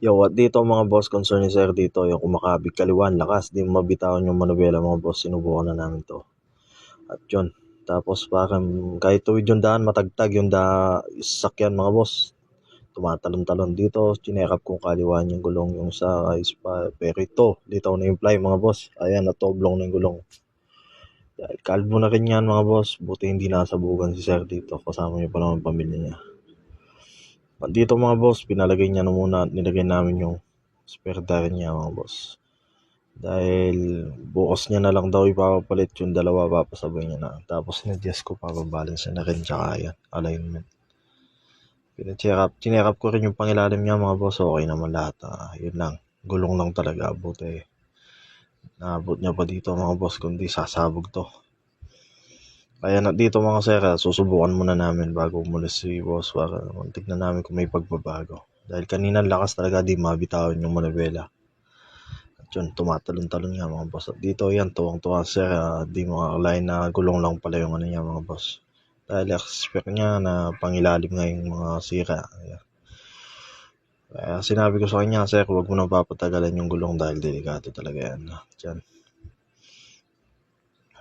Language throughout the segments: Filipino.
Yo, at dito mga boss, concern ni sir dito, yung kumakabig kaliwan, lakas, di mabitawan yung manubela mga boss, sinubukan na namin to. At yun, tapos parang kahit tuwid yung daan, matagtag yung da, sakyan mga boss. Tumatalon-talon dito, chinerak kong kaliwan yung gulong yung sa is pa, pero ito, dito na yung fly mga boss. Ayan, natoblong na yung gulong. Kalbo na rin yan mga boss, buti hindi nasabugan si sir dito, kasama niya pa naman pamilya niya. Dito mga boss, pinalagay niya na muna at nilagay namin yung spare tire niya mga boss. Dahil bukas niya na lang daw ipapapalit yung dalawa, papasabay niya na. Tapos in-adjust ko, papabalance na rin, tsaka yan, alignment. Pina-check up, chineck up ko rin yung pangilalim niya mga boss, okay naman lahat. Ah, yun lang, gulong lang talaga, buti. Naabot niya pa dito mga boss, kundi sasabog to. Kaya na dito mga sir, ah, susubukan muna namin bago umulis si boss para tignan namin kung may pagbabago. Dahil kanina lakas talaga di mabitawan yung manubela. At yun, tumatalon-talon nga mga boss. At dito yan, tuwang-tuwa sir, ah, di makakalain na gulong lang pala yung ano niya mga boss. Dahil expect niya na pangilalim nga yung mga sira. Ayan. Kaya sinabi ko sa kanya, sir, huwag mo nang papatagalan yung gulong dahil delikado talaga yan. Diyan.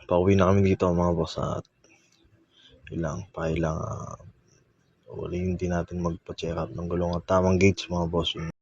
Pauwi na kami dito mga boss at ilang, pailang, uh, uli hindi natin magpa-check up ng gulong at tamang gauge mga boss. Yun